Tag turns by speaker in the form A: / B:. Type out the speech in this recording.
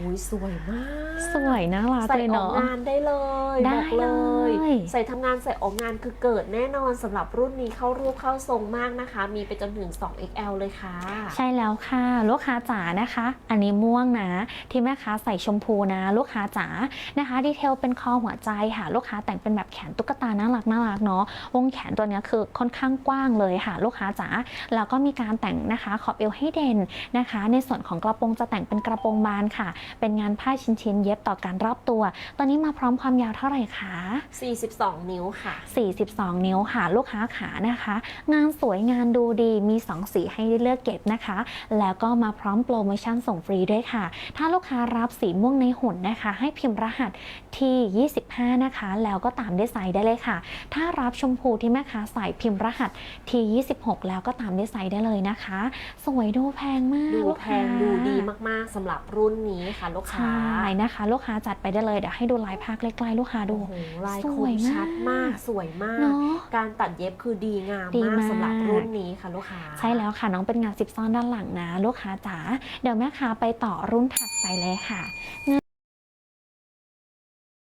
A: อุ้ยสวยมาก
B: สวยน่ารัก
A: ใส่
B: เลย
A: ออก
B: เนาะ
A: งานได้เลย
B: ได้
A: บอกเลย
B: เลย
A: ใส่ทำงานใส่ออกงานคือเกิดแน่นอนสำหรับรุ่นนี้เข้ารูปเข้าทรงมากนะคะ มีไปจนถึง 2XL เลยค่ะ
B: ใช่แล้วค่ะ ลูกค้าจ๋านะคะ อันนี้ม่วงนะ ที่แม่ค้าใส่ชมพูนะ ลูกค้าจ๋านะคะ ดีเทลเป็นคอหัวใจค่ะ ลูกค้าแต่งเป็นแบบแขนตุ๊กตาน่ารักน่ารักเนาะวงแขนตัวเนี้ยคือค่อนข้างกว้างเลยค่ะ ลูกค้าจ๋าแล้วก็มีการแต่งนะคะขอบเอวให้เด่นนะคะ ในส่วนของกระโปรงจะแต่งเป็นกระโปรงบานค่ะเป็นงานผ้าชิ้นๆเย็บต่อการรอบตัว ตอนนี้มาพร้อมความยาวเท่าไหร่คะ
A: 42 นิ้วค่ะ
B: 42 นิ้วค่ะ ลูกค้าขานะคะ งานสวยงานดูดีมี 2 สีให้เลือกเก็บนะคะ แล้วก็มาพร้อมโปรโมชั่นส่งฟรีด้วยค่ะ ถ้าลูกค้ารับสีม่วงในหุ่นนะคะ ให้พิมพ์รหัสที่ 25 นะคะ แล้วก็ตามด้วยไซส์ได้เลยค่ะ ถ้ารับชมพูที่แม่ค้าใส่พิมพ์รหัสที่ 26 แล้วก็ตามด้วยไซส์ได้เลยนะคะ สวยดูแพงมาก
A: ดู
B: ลูก
A: แพ
B: ค้า
A: งดูดีมากๆสำหรับรุ่นนี้ค่ะลูกค้า
B: ใช่นะคะ ลูกค้าจัดไปได้เลยเดี๋ยวให้ดูลายผ้าใกล้ๆลูกค้าดู
A: โอ้โหลาย
B: ส
A: ค
B: วย
A: ม
B: มาก
A: ชัดมากสวยมาก
B: เนาะ
A: การตัดเย็บคือดีงาม
B: ดี
A: มาก
B: มาก
A: สำหรับรุ่นนี้ค่ะลูกค้า
B: ใช่แล้วค่ะน้องเป็นงานซิปซ่อนด้านหลังนะ ลูกค้าจ๋าเดี๋ยวแม่ค้าไปต่อรุ่นถัดไปเลยค่ะ